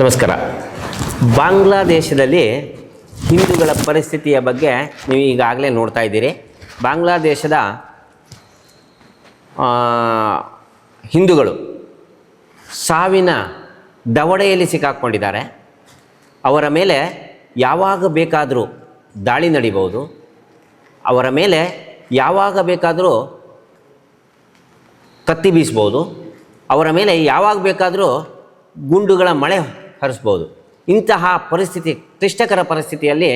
ನಮಸ್ಕಾರ. ಬಾಂಗ್ಲಾದೇಶದಲ್ಲಿ ಹಿಂದೂಗಳ ಪರಿಸ್ಥಿತಿಯ ಬಗ್ಗೆ ನೀವು ಈಗಾಗಲೇ ನೋಡ್ತಾ ಇದ್ದೀರಿ. ಬಾಂಗ್ಲಾದೇಶದ ಹಿಂದೂಗಳು ಸಾವಿನ ದವಡೆಯಲ್ಲಿ ಸಿಕ್ಕಾಕ್ಕೊಂಡಿದ್ದಾರೆ ಅವರ ಮೇಲೆ ಯಾವಾಗ ಬೇಕಾದರೂ ದಾಳಿ ನಡಿಬೋದು ಅವರ ಮೇಲೆ ಯಾವಾಗ ಬೇಕಾದರೂ ಕತ್ತಿ ಬೀಸ್ಬೋದು ಅವರ ಮೇಲೆ ಯಾವಾಗ ಬೇಕಾದರೂ ಗುಂಡುಗಳ ಮಳೆ ಹರಿಸ್ಬೋದು. ಇಂತಹ ಪರಿಸ್ಥಿತಿ, ಕ್ಲಿಷ್ಟಕರ ಪರಿಸ್ಥಿತಿಯಲ್ಲಿ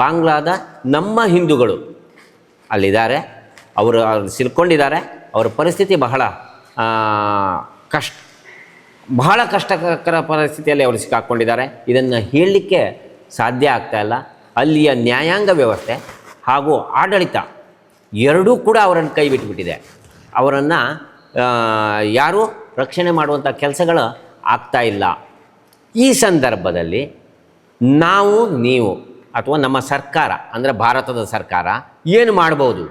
ಬಾಂಗ್ಲಾದ ನಮ್ಮ ಹಿಂದೂಗಳು ಅಲ್ಲಿದ್ದಾರೆ. ಅವರು ಸಿಲ್ಕೊಂಡಿದ್ದಾರೆ. ಅವರ ಪರಿಸ್ಥಿತಿ ಬಹಳ ಕಷ್ಟ, ಬಹಳ ಕಷ್ಟಕರ ಪರಿಸ್ಥಿತಿಯಲ್ಲಿ ಅವರು ಸಿಕ್ಕಾಕ್ಕೊಂಡಿದ್ದಾರೆ ಇದನ್ನು ಹೇಳಲಿಕ್ಕೆ ಸಾಧ್ಯ ಆಗ್ತಾ ಇಲ್ಲ. ಅಲ್ಲಿಯ ನ್ಯಾಯಾಂಗ ವ್ಯವಸ್ಥೆ ಹಾಗೂ ಆಡಳಿತ ಎರಡೂ ಕೂಡ ಅವರನ್ನು ಕೈ ಬಿಟ್ಟುಬಿಟ್ಟಿದೆ ಅವರನ್ನು ಯಾರೂ ರಕ್ಷಣೆ ಮಾಡುವಂಥ ಕೆಲಸಗಳು ಆಗ್ತಾ ಇಲ್ಲ. ಈ ಸಂದರ್ಭದಲ್ಲಿ ನಾವು, ನೀವು ಅಥವಾ ನಮ್ಮ ಸರ್ಕಾರ, ಅಂದರೆ ಭಾರತದ ಸರ್ಕಾರ ಏನು ಮಾಡ್ಬೋದು?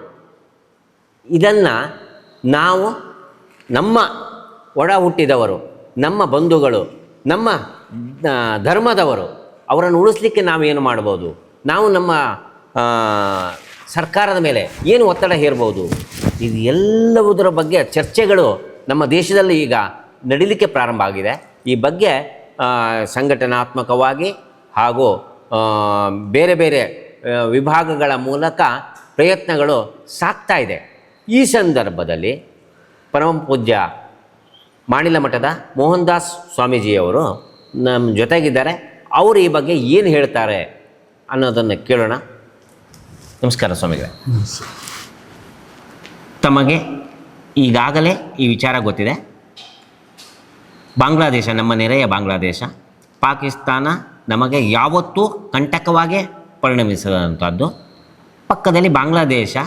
ಇದನ್ನು ನಾವು ನಮ್ಮ ಒಡ ಹುಟ್ಟಿದವರು, ನಮ್ಮ ಬಂಧುಗಳು, ನಮ್ಮ ಧರ್ಮದವರು ಅವರನ್ನು ಉಳಿಸ್ಲಿಕ್ಕೆ ನಾವೇನು ಮಾಡ್ಬೋದು? ನಾವು ನಮ್ಮ ಸರ್ಕಾರದ ಮೇಲೆ ಏನು ಒತ್ತಡ ಹೇರ್ಬೋದು? ಇದು ಎಲ್ಲವುದರ ಬಗ್ಗೆ ಚರ್ಚೆಗಳು ನಮ್ಮ ದೇಶದಲ್ಲಿ ಈಗ ನಡೀಲಿಕ್ಕೆ ಪ್ರಾರಂಭ ಆಗಿದೆ. ಈ ಬಗ್ಗೆ ಸಂಘಟನಾತ್ಮಕವಾಗಿ ಹಾಗೂ ಬೇರೆ ಬೇರೆ ವಿಭಾಗಗಳ ಮೂಲಕ ಪ್ರಯತ್ನಗಳು ಸಾಗ್ತಾ ಇದೆ. ಈ ಸಂದರ್ಭದಲ್ಲಿ ಪರಮ ಪೂಜ್ಯ ಮಾಣಿಲ ಮಠದ ಮೋಹನ್ದಾಸ್ ಸ್ವಾಮೀಜಿಯವರು ನಮ್ಮ ಜೊತೆಗಿದ್ದಾರೆ. ಅವರು ಈ ಬಗ್ಗೆ ಏನು ಹೇಳ್ತಾರೆ ಅನ್ನೋದನ್ನು ಕೇಳೋಣ. ನಮಸ್ಕಾರ ಸ್ವಾಮಿಗಳೇ. ತಮಗೆ ಈಗಾಗಲೇ ಈ ವಿಚಾರ ಗೊತ್ತಿದೆ. ಬಾಂಗ್ಲಾದೇಶ, ನಮ್ಮ ನೆರೆಯ ಬಾಂಗ್ಲಾದೇಶ, ಪಾಕಿಸ್ತಾನ ನಮಗೆ ಯಾವತ್ತೂ ಕಂಟಕವಾಗೇ ಪರಿಣಮಿಸಿದಂಥದ್ದು ಪಕ್ಕದಲ್ಲಿ ಬಾಂಗ್ಲಾದೇಶ,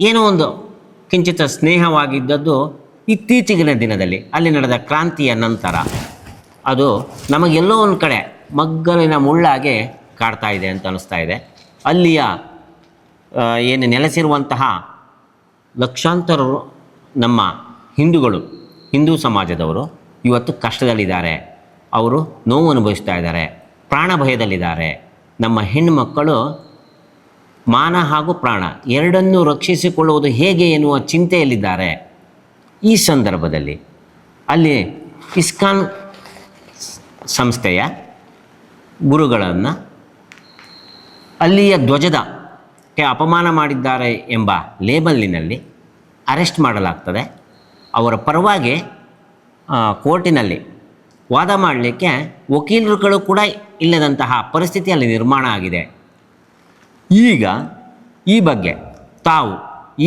ಏನೋ ಒಂದು ಕಿಂಚಿತ ಸ್ನೇಹವಾಗಿದ್ದದ್ದು ಇತ್ತೀಚೆಗಿನ ದಿನದಲ್ಲಿ, ಅಲ್ಲಿ ನಡೆದ ಕ್ರಾಂತಿಯ ನಂತರ ಅದು ನಮಗೆಲ್ಲೋ ಒಂದು ಕಡೆ ಮಗ್ಗಲಿನ ಮುಳ್ಳಾಗೆ ಕಾಡ್ತಾ ಇದೆ ಅಂತ ಅನ್ನಿಸ್ತಾ ಇದೆ. ಅಲ್ಲಿಯ ಏನು ನೆಲೆಸಿರುವಂತಹ ಲಕ್ಷಾಂತರ ನಮ್ಮ ಹಿಂದೂಗಳು, ಹಿಂದೂ ಸಮಾಜದವರು ಇವತ್ತು ಕಷ್ಟದಲ್ಲಿದ್ದಾರೆ. ಅವರು ನೋವು ಅನುಭವಿಸ್ತಾ ಇದ್ದಾರೆ. ಪ್ರಾಣ ಭಯದಲ್ಲಿದ್ದಾರೆ. ನಮ್ಮ ಹೆಣ್ಣು ಮಕ್ಕಳು ಮಾನ ಹಾಗೂ ಪ್ರಾಣ ಎರಡನ್ನೂ ರಕ್ಷಿಸಿಕೊಳ್ಳುವುದು ಹೇಗೆ ಎನ್ನುವ ಚಿಂತೆಯಲ್ಲಿದ್ದಾರೆ. ಈ ಸಂದರ್ಭದಲ್ಲಿ ಅಲ್ಲಿ ಇಸ್ಕಾನ್ ಸಂಸ್ಥೆಯ ಗುರುಗಳನ್ನು ಅಲ್ಲಿಯ ಧ್ವಜದ ಕೆ ಅಪಮಾನ ಮಾಡಿದ್ದಾರೆ ಎಂಬ ಲೇಬಲ್ಲಿನಲ್ಲಿ ಅರೆಸ್ಟ್ ಮಾಡಲಾಗ್ತದೆ. ಅವರ ಪರವಾಗಿ ಕೋರ್ಟಿನಲ್ಲಿ ವಾದ ಮಾಡಲಿಕ್ಕೆ ವಕೀಲರುಗಳು ಕೂಡ ಇಲ್ಲದಂತಹ ಪರಿಸ್ಥಿತಿ ಅಲ್ಲಿ ನಿರ್ಮಾಣ ಆಗಿದೆ. ಈಗ ಈ ಬಗ್ಗೆ ತಾವು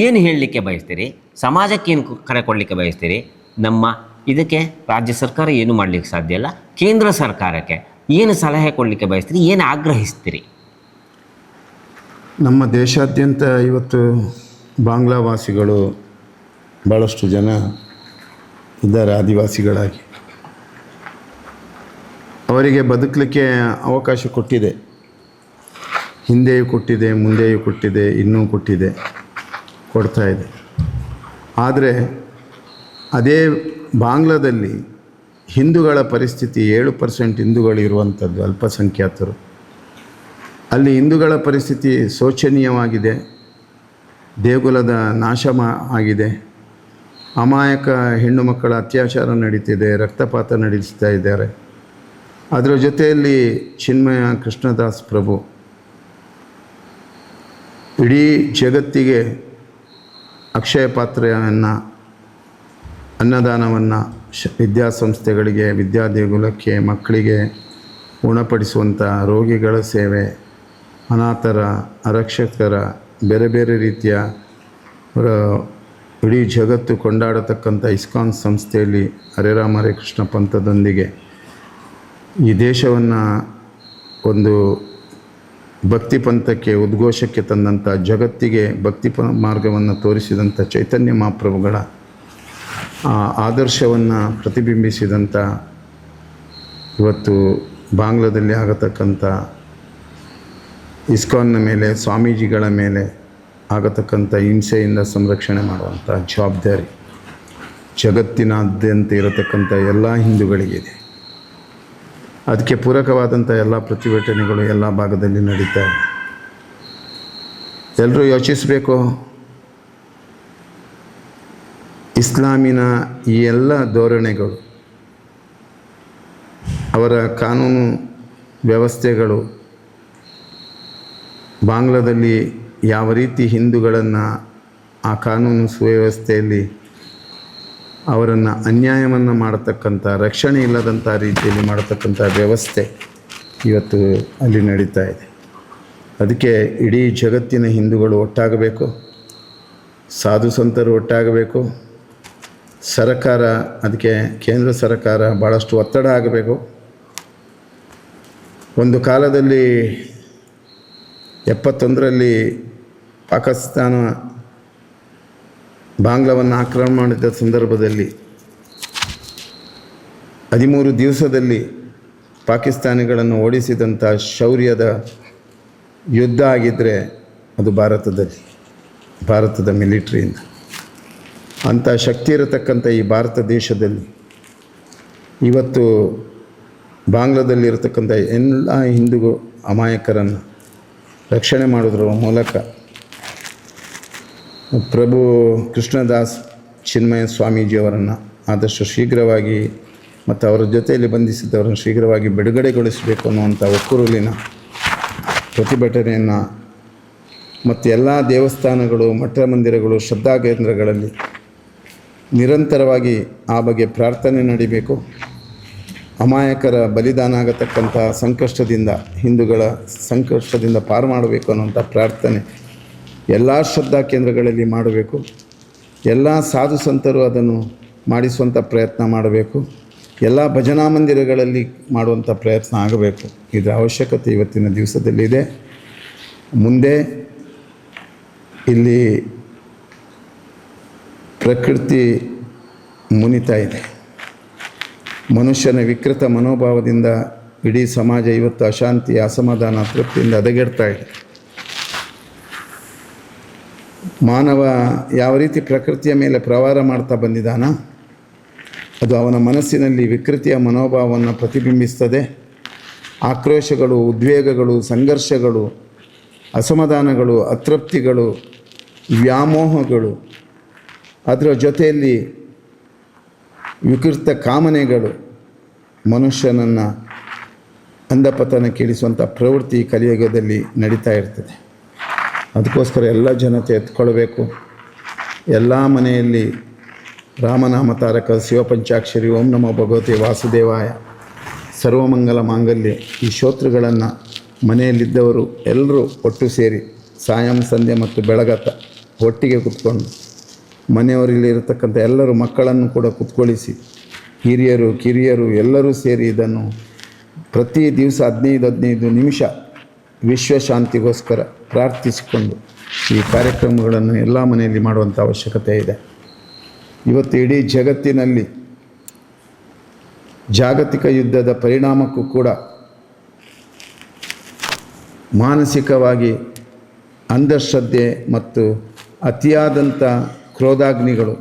ಏನು ಹೇಳಲಿಕ್ಕೆ ಬಯಸ್ತೀರಿ? ಸಮಾಜಕ್ಕೆ ಏನು ಕರೆ ಕೊಡಲಿಕ್ಕೆ ಬಯಸ್ತೀರಿ? ನಮ್ಮ ಇದಕ್ಕೆ ರಾಜ್ಯ ಸರ್ಕಾರ ಏನು ಮಾಡಲಿಕ್ಕೆ ಸಾಧ್ಯ ಇಲ್ಲ? ಕೇಂದ್ರ ಸರ್ಕಾರಕ್ಕೆ ಏನು ಸಲಹೆ ಕೊಡಲಿಕ್ಕೆ ಬಯಸ್ತೀರಿ? ಏನು ಆಗ್ರಹಿಸ್ತೀರಿ? ನಮ್ಮ ದೇಶಾದ್ಯಂತ ಇವತ್ತು ಬಾಂಗ್ಲಾ ವಾಸಿಗಳು ಭಾಳಷ್ಟು ಜನ ಇದ್ದಾರೆ ಆದಿವಾಸಿಗಳಾಗಿ. ಅವರಿಗೆ ಬದುಕಲಿಕ್ಕೆ ಅವಕಾಶ ಕೊಟ್ಟಿದೆ. ಹಿಂದೆಯೂ ಕೊಟ್ಟಿದೆ, ಮುಂದೆಯೂ ಕೊಟ್ಟಿದೆ, ಇನ್ನೂ ಕೊಟ್ಟಿದೆ, ಕೊಡ್ತಾ ಇದೆ. ಆದರೆ ಅದೇ ಬಾಂಗ್ಲಾದಲ್ಲಿ ಹಿಂದೂಗಳ ಪರಿಸ್ಥಿತಿ ಏಳು ಪರ್ಸೆಂಟ್ ಹಿಂದೂಗಳು ಇರುವಂಥದ್ದು ಅಲ್ಪಸಂಖ್ಯಾತರು. ಅಲ್ಲಿ ಹಿಂದೂಗಳ ಪರಿಸ್ಥಿತಿ ಶೋಚನೀಯವಾಗಿದೆ, ದೇಗುಲದ ನಾಶ ಮಾ ಆಗಿದೆ. ಅಮಾಯಕ ಹೆಣ್ಣು ಮಕ್ಕಳ ಅತ್ಯಾಚಾರ ನಡೀತಿದೆ, ರಕ್ತಪಾತ ನಡೆಸ್ತಾ ಇದ್ದಾರೆ. ಅದರ ಜೊತೆಯಲ್ಲಿ ಚಿನ್ಮಯ ಕೃಷ್ಣದಾಸ್ ಪ್ರಭು, ಇಡೀ ಜಗತ್ತಿಗೆ ಅಕ್ಷಯ ಪಾತ್ರೆಯನ್ನು, ಅನ್ನದಾನವನ್ನು ಶ, ವಿದ್ಯಾಸಂಸ್ಥೆಗಳಿಗೆ ವಿದ್ಯಾದೇಗುಲಕ್ಕೆ ಮಕ್ಕಳಿಗೆ ಗುಣಪಡಿಸುವಂಥ ರೋಗಿಗಳ ಸೇವೆ, ಅನಾಥರ, ಅರಕ್ಷಕರ, ಬೇರೆ ಬೇರೆ ರೀತಿಯ ಇಡೀ ಜಗತ್ತು ಕೊಂಡಾಡತಕ್ಕಂಥ ಇಸ್ಕಾನ್ ಸಂಸ್ಥೆಯಲ್ಲಿ ಹರೇರಾಮ ಹರೇ ಕೃಷ್ಣ ಪಂಥದೊಂದಿಗೆ ಈ ದೇಶವನ್ನು ಒಂದು ಭಕ್ತಿ ಪಂಥಕ್ಕೆ, ಉದ್ಘೋಷಕ್ಕೆ ತಂದಂಥ ಜಗತ್ತಿಗೆ ಭಕ್ತಿ ಪ ಮಾರ್ಗವನ್ನು ತೋರಿಸಿದಂಥ ಚೈತನ್ಯ ಮಹಾಪ್ರಭುಗಳ ಆದರ್ಶವನ್ನು ಪ್ರತಿಬಿಂಬಿಸಿದಂಥ ಇವತ್ತು ಬಾಂಗ್ಲಾದಲ್ಲಿ ಆಗತಕ್ಕಂಥ ಇಸ್ಕಾನ್ನ ಮೇಲೆ, ಸ್ವಾಮೀಜಿಗಳ ಮೇಲೆ ಆಗತಕ್ಕಂಥ ಹಿಂಸೆಯಿಂದ ಸಂರಕ್ಷಣೆ ಮಾಡುವಂಥ ಜವಾಬ್ದಾರಿ ಜಗತ್ತಿನಾದ್ಯಂತ ಇರತಕ್ಕಂಥ ಎಲ್ಲ ಹಿಂದೂಗಳಿಗಿದೆ ಅದಕ್ಕೆ ಪೂರಕವಾದಂಥ ಎಲ್ಲ ಪ್ರತಿಭಟನೆಗಳು ಎಲ್ಲ ಭಾಗದಲ್ಲಿ ನಡೀತಾ ಇದೆ. ಎಲ್ಲರೂ ಯೋಚಿಸಬೇಕು. ಇಸ್ಲಾಮಿನ ಈ ಎಲ್ಲ ಧೋರಣೆಗಳು, ಅವರ ಕಾನೂನು ವ್ಯವಸ್ಥೆಗಳು, ಬಾಂಗ್ಲಾದಲ್ಲಿ ಯಾವ ರೀತಿ ಹಿಂದೂಗಳನ್ನು ಆ ಕಾನೂನು ಸುವ್ಯವಸ್ಥೆಯಲ್ಲಿ ಅವರನ್ನು ಅನ್ಯಾಯವನ್ನು ಮಾಡತಕ್ಕಂಥ, ರಕ್ಷಣೆ ಇಲ್ಲದಂಥ ರೀತಿಯಲ್ಲಿ ಮಾಡತಕ್ಕಂಥ ವ್ಯವಸ್ಥೆ ಇವತ್ತು ಅಲ್ಲಿ ನಡೀತಾ ಇದೆ. ಅದಕ್ಕೆ ಇಡೀ ಜಗತ್ತಿನ ಹಿಂದೂಗಳು ಒಟ್ಟಾಗಬೇಕು, ಸಾಧು ಸಂತರು ಒಟ್ಟಾಗಬೇಕು, ಸರಕಾರ, ಅದಕ್ಕೆ ಕೇಂದ್ರ ಸರ್ಕಾರ ಭಾಳಷ್ಟು ಒತ್ತಡ ಆಗಬೇಕು. ಒಂದು ಕಾಲದಲ್ಲಿ ಎಪ್ಪತ್ತೊಂದರಲ್ಲಿ ಪಾಕಿಸ್ತಾನ ಬಾಂಗ್ಲಾವನ್ನು ಆಕ್ರಮಣ ಮಾಡಿದ ಸಂದರ್ಭದಲ್ಲಿ ಹದಿಮೂರು ದಿವಸದಲ್ಲಿ ಪಾಕಿಸ್ತಾನಿಗಳನ್ನು ಓಡಿಸಿದಂಥ ಶೌರ್ಯದ ಯುದ್ಧ ಆಗಿದ್ದರೆ ಅದು ಭಾರತದಲ್ಲಿ, ಭಾರತದ ಮಿಲಿಟ್ರಿಯಿಂದ. ಅಂಥ ಶಕ್ತಿ ಇರತಕ್ಕಂಥ ಈ ಭಾರತ ದೇಶದಲ್ಲಿ ಇವತ್ತು ಬಾಂಗ್ಲಾದಲ್ಲಿರತಕ್ಕಂಥ ಎಲ್ಲ ಹಿಂದೂ ಅಮಾಯಕರನ್ನು ರಕ್ಷಣೆ ಮಾಡೋದ್ರ ಮೂಲಕ. ಪ್ರಭು ಕೃಷ್ಣದಾಸ್ ಚಿನ್ಮಯ ಸ್ವಾಮೀಜಿಯವರನ್ನು ಆದಷ್ಟು ಶೀಘ್ರವಾಗಿ ಮತ್ತು ಅವರ ಜೊತೆಯಲ್ಲಿ ಬಂಧಿಸಿದ್ದವರನ್ನು ಶೀಘ್ರವಾಗಿ ಬಿಡುಗಡೆಗೊಳಿಸಬೇಕು ಅನ್ನುವಂಥ ಒಕ್ಕೂರುಲಿನ ಪ್ರತಿಭಟನೆಯನ್ನು ಮತ್ತು ಎಲ್ಲ ದೇವಸ್ಥಾನಗಳು, ಮಠ ಮಂದಿರಗಳು, ಶ್ರದ್ಧಾ ಕೇಂದ್ರಗಳಲ್ಲಿ ನಿರಂತರವಾಗಿ ಆ ಬಗ್ಗೆ ಪ್ರಾರ್ಥನೆ ನಡಿಬೇಕು. ಅಮಾಯಕರ ಬಲಿದಾನ ಆಗತಕ್ಕಂಥ ಸಂಕಷ್ಟದಿಂದ ಹಿಂದೂಗಳ ಸಂಕಷ್ಟದಿಂದ ಪಾರು ಮಾಡಬೇಕು ಅನ್ನುವಂಥ ಪ್ರಾರ್ಥನೆ ಎಲ್ಲ ಶ್ರದ್ಧಾ ಕೇಂದ್ರಗಳಲ್ಲಿ ಮಾಡಬೇಕು. ಎಲ್ಲ ಸಾಧು ಸಂತರು ಅದನ್ನು ಮಾಡಿಸುವಂಥ ಪ್ರಯತ್ನ ಮಾಡಬೇಕು. ಎಲ್ಲ ಭಜನಾ ಮಂದಿರಗಳಲ್ಲಿ ಮಾಡುವಂಥ ಪ್ರಯತ್ನ ಆಗಬೇಕು. ಇದರ ಅವಶ್ಯಕತೆ ಇವತ್ತಿನ ದಿವಸದಲ್ಲಿದೆ. ಮುಂದೆ ಇಲ್ಲಿ ಪ್ರಕೃತಿ ಮುನಿತಾ ಇದೆ. ಮನುಷ್ಯನ ವಿಕೃತ ಮನೋಭಾವದಿಂದ ಇಡೀ ಸಮಾಜ ಇವತ್ತು ಅಶಾಂತಿ, ಅಸಮಾಧಾನ, ತೃಪ್ತಿಯಿಂದ ಅದಗೆಡ್ತಾ ಇದೆ. ಮಾನವ ಯಾವ ರೀತಿ ಪ್ರಕೃತಿಯ ಮೇಲೆ ಪ್ರವಾರ ಮಾಡ್ತಾ ಬಂದಿದ್ದಾನ, ಅದು ಅವನ ಮನಸ್ಸಿನಲ್ಲಿ ವಿಕೃತಿಯ ಮನೋಭಾವವನ್ನು ಪ್ರತಿಬಿಂಬಿಸ್ತದೆ. ಆಕ್ರೋಶಗಳು, ಉದ್ವೇಗಗಳು, ಸಂಘರ್ಷಗಳು, ಅಸಮಾಧಾನಗಳು, ಅತೃಪ್ತಿಗಳು, ವ್ಯಾಮೋಹಗಳು, ಅದರ ಜೊತೆಯಲ್ಲಿ ವಿಕೃತ ಕಾಮನೆಗಳು ಮನುಷ್ಯನನ್ನು ಅಂಧಪತನ ಕೇಳಿಸುವಂಥ ಪ್ರವೃತ್ತಿ ಕಲಿಯುಗದಲ್ಲಿ ನಡೀತಾ ಇರ್ತದೆ. ಅದಕ್ಕೋಸ್ಕರ ಎಲ್ಲ ಜನತೆ ಎತ್ಕೊಳ್ಬೇಕು. ಎಲ್ಲ ಮನೆಯಲ್ಲಿ ರಾಮನಾಮ ತಾರಕ ಶಿವಪಂಚಾಕ್ಷರಿ ಓಂ ನಮೋ ಭಗವತಿ ವಾಸುದೇವಾಯ, ಸರ್ವಮಂಗಲ ಮಾಂಗಲ್ಯ ಈ ಶ್ರೋತೃಗಳನ್ನು ಮನೆಯಲ್ಲಿದ್ದವರು ಎಲ್ಲರೂ ಒಟ್ಟು ಸೇರಿ ಸಾಯಂ, ಸಂಧ್ಯೆ ಮತ್ತು ಬೆಳಗತ್ತ ಒಟ್ಟಿಗೆ ಕೂತ್ಕೊಂಡು ಮನೆಯವರಲ್ಲಿ ಇರತಕ್ಕಂಥ ಎಲ್ಲರೂ ಮಕ್ಕಳನ್ನು ಕೂಡ ಕುತ್ಕೊಳಿಸಿ, ಹಿರಿಯರು, ಕಿರಿಯರು ಎಲ್ಲರೂ ಸೇರಿ ಇದನ್ನು ಪ್ರತಿ ದಿವಸ ಹದಿನೈದು ಹದಿನೈದು ನಿಮಿಷ ವಿಶ್ವಶಾಂತಿಗೋಸ್ಕರ ಪ್ರಾರ್ಥಿಸಿಕೊಂಡು ಈ ಕಾರ್ಯಕ್ರಮಗಳನ್ನು ಎಲ್ಲ ಮನೆಯಲ್ಲಿ ಮಾಡುವಂಥ ಅವಶ್ಯಕತೆ ಇದೆ. ಇವತ್ತು ಇಡೀ ಜಗತ್ತಿನಲ್ಲಿ ಜಾಗತಿಕ ಯುದ್ಧದ ಪರಿಣಾಮಕ್ಕೂ ಕೂಡ ಮಾನಸಿಕವಾಗಿ ಅಂಧಶ್ರದ್ಧೆ ಮತ್ತು ಅತಿಯಾದಂಥ ಕ್ರೋಧಾಗ್ನಿಗಳು.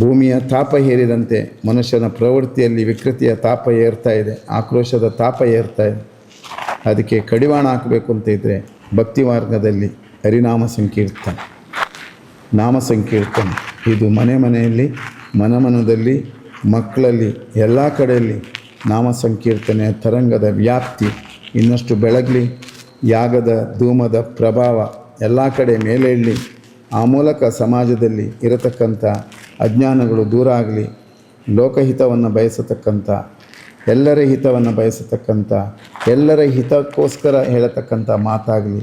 ಭೂಮಿಯ ತಾಪ ಏರಿದಂತೆ ಮನುಷ್ಯನ ಪ್ರವೃತ್ತಿಯಲ್ಲಿ ವಿಕೃತಿಯ ತಾಪ ಏರ್ತಾ ಇದೆ, ಆಕ್ರೋಶದ ತಾಪ ಏರ್ತಾ ಇದೆ. ಅದಕ್ಕೆ ಕಡಿವಾಣ ಹಾಕಬೇಕು ಅಂತ ಇದ್ದರೆ ಭಕ್ತಿ ಮಾರ್ಗದಲ್ಲಿ ಹರಿನಾಮ ಸಂಕೀರ್ತನೆ. ನಾಮ ಸಂಕೀರ್ತನೆ. ಇದು ಮನೆ ಮನೆಯಲ್ಲಿ, ಮನಮನದಲ್ಲಿ, ಮಕ್ಕಳಲ್ಲಿ, ಎಲ್ಲ ಕಡೆಯಲ್ಲಿ ನಾಮ ಸಂಕೀರ್ತನೆಯ ತರಂಗದ ವ್ಯಾಪ್ತಿ, ಇನ್ನಷ್ಟು ಬೆಳಗಲಿ, ಯಾಗದ ಧೂಮದ ಪ್ರಭಾವ ಎಲ್ಲ ಕಡೆ ಮೇಲೇಳಲಿ ಆ ಮೂಲಕ ಸಮಾಜದಲ್ಲಿ ಇರತಕ್ಕಂಥ ಅಜ್ಞಾನಗಳು ದೂರ ಆಗಲಿ, ಲೋಕಹಿತವನ್ನು ಬಯಸತಕ್ಕಂಥ, ಎಲ್ಲರ ಹಿತವನ್ನು ಬಯಸತಕ್ಕಂಥ, ಎಲ್ಲರ ಹಿತಕ್ಕೋಸ್ಕರ ಹೇಳತಕ್ಕಂಥ ಮಾತಾಗಲಿ,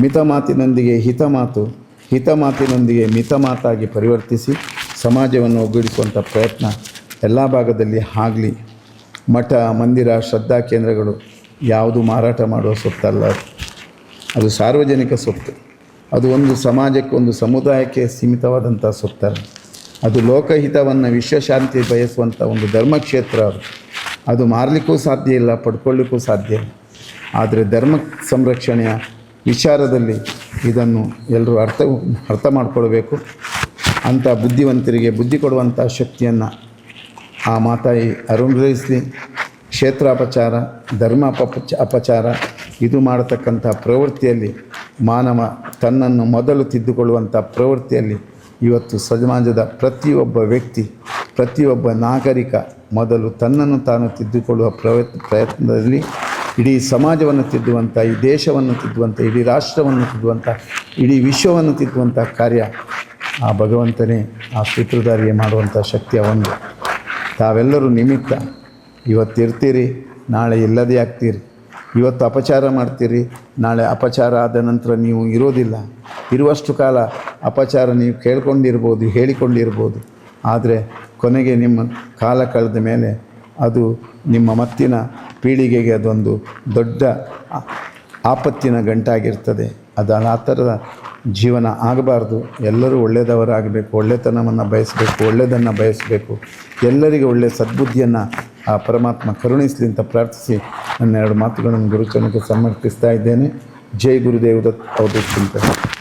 ಮಿತ ಮಾತಿನೊಂದಿಗೆ ಹಿತ ಮಾತು, ಹಿತ ಮಾತಿನೊಂದಿಗೆ ಮಿತ ಮಾತಾಗಿ ಪರಿವರ್ತಿಸಿ ಸಮಾಜವನ್ನು ಒಗ್ಗೂಡಿಸುವಂಥ ಪ್ರಯತ್ನ ಎಲ್ಲ ಭಾಗದಲ್ಲಿ ಆಗಲಿ ಮಠ, ಮಂದಿರ, ಶ್ರದ್ಧಾ ಕೇಂದ್ರಗಳು ಯಾವುದು ಮಾರಾಟ ಮಾಡುವ ಸೊತ್ತಲ್ಲ ಅದು. ಸಾರ್ವಜನಿಕ ಸೊತ್ತು ಅದು ಒಂದು ಸಮಾಜಕ್ಕೆ, ಒಂದು ಸಮುದಾಯಕ್ಕೆ ಸೀಮಿತವಾದಂಥ ಸೊತ್ತಲ್ಲ ಅದು ಲೋಕಹಿತವನ್ನು ವಿಶ್ವಶಾಂತಿ ಬಯಸುವಂಥ ಒಂದು ಧರ್ಮಕ್ಷೇತ್ರ ಅದು. ಅದು ಮಾರಲಿಕ್ಕೂ ಸಾಧ್ಯ ಇಲ್ಲ, ಪಡ್ಕೊಳ್ಳಿಕ್ಕೂ ಸಾಧ್ಯ ಇಲ್ಲ. ಆದರೆ ಧರ್ಮ ಸಂರಕ್ಷಣೆಯ ವಿಚಾರದಲ್ಲಿ ಇದನ್ನು ಎಲ್ಲರೂ ಅರ್ಥ ಅರ್ಥ ಮಾಡಿಕೊಳ್ಬೇಕು. ಅಂಥ ಬುದ್ಧಿವಂತರಿಗೆ ಬುದ್ಧಿ ಕೊಡುವಂಥ ಶಕ್ತಿಯನ್ನು ಆ ಮಾತಾಯಿ ಕ್ಷೇತ್ರ ಅಪಚಾರ ಧರ್ಮ ಅಪಚ ಅಪಚಾರ ಇದು ಮಾಡತಕ್ಕಂಥ ಪ್ರವೃತ್ತಿಯಲ್ಲಿ ಮಾನವ ತನ್ನನ್ನು ಮೊದಲು ತಿದ್ದುಕೊಳ್ಳುವಂಥ ಪ್ರವೃತ್ತಿಯಲ್ಲಿ ಇವತ್ತು ಸಮಾಜದ ಪ್ರತಿಯೊಬ್ಬ ವ್ಯಕ್ತಿ, ಪ್ರತಿಯೊಬ್ಬ ನಾಗರಿಕ ಮೊದಲು ತನ್ನನ್ನು ತಾನು ತಿದ್ದುಕೊಳ್ಳುವ ಪ್ರಯತ್ನ ಪ್ರಯತ್ನದಲ್ಲಿ ಇಡೀ ಸಮಾಜವನ್ನು ತಿದ್ದುವಂಥ, ಈ ದೇಶವನ್ನು ತಿದ್ದುವಂಥ, ಇಡೀ ರಾಷ್ಟ್ರವನ್ನು ತಿದ್ದುವಂಥ, ಇಡೀ ವಿಶ್ವವನ್ನು ತಿದ್ದುವಂಥ ಕಾರ್ಯ ಆ ಭಗವಂತನೇ ಆ ಸೂತ್ರಧಾರಿಯೇ ಮಾಡುವಂಥ ಶಕ್ತಿಯ ಒಂದು. ತಾವೆಲ್ಲರೂ ನಿಮಿತ್ತ ಇವತ್ತು ಇರ್ತೀರಿ ನಾಳೆ ಇಲ್ಲದೇ ಆಗ್ತೀರಿ. ಇವತ್ತು ಅಪಚಾರ ಮಾಡ್ತೀರಿ, ನಾಳೆ ಅಪಚಾರ ಆದ ನಂತರ ನೀವು ಇರೋದಿಲ್ಲ. ಇರುವಷ್ಟು ಕಾಲ ಅಪಚಾರ ನೀವು ಕೇಳ್ಕೊಂಡಿರ್ಬೋದು, ಹೇಳಿಕೊಂಡಿರ್ಬೋದು. ಆದರೆ ಕೊನೆಗೆ ನಿಮ್ಮ ಕಾಲ ಕಳೆದ ಮೇಲೆ ಅದು ನಿಮ್ಮ ಮತ್ತಿನ ಪೀಳಿಗೆಗೆ ಅದೊಂದು ದೊಡ್ಡ ಆಪತ್ತಿನ ಗಂಟಾಗಿರ್ತದೆ. ಅದು ಆ ಥರದ ಜೀವನ ಆಗಬಾರ್ದು. ಎಲ್ಲರೂ ಒಳ್ಳೆಯದವರಾಗಬೇಕು ಒಳ್ಳೆತನವನ್ನು ಬಯಸಬೇಕು ಒಳ್ಳೆಯದನ್ನು ಬಯಸಬೇಕು. ಎಲ್ಲರಿಗೂ ಒಳ್ಳೆಯ ಸದ್ಬುದ್ಧಿಯನ್ನು ಆ ಪರಮಾತ್ಮ ಕರುಣಿಸಲಿ ಅಂತ ಪ್ರಾರ್ಥಿಸಿ ನನ್ನ ಎರಡು ಮಾತುಗಳನ್ನು ಗುರುಚರಣಕ್ಕೆ ಸಮರ್ಪಿಸ್ತಾ ಇದ್ದೇನೆ. ಜೈ ಗುರುದೇವದತ್ ಅವಧೂತ್ ಚಿಂತನೆ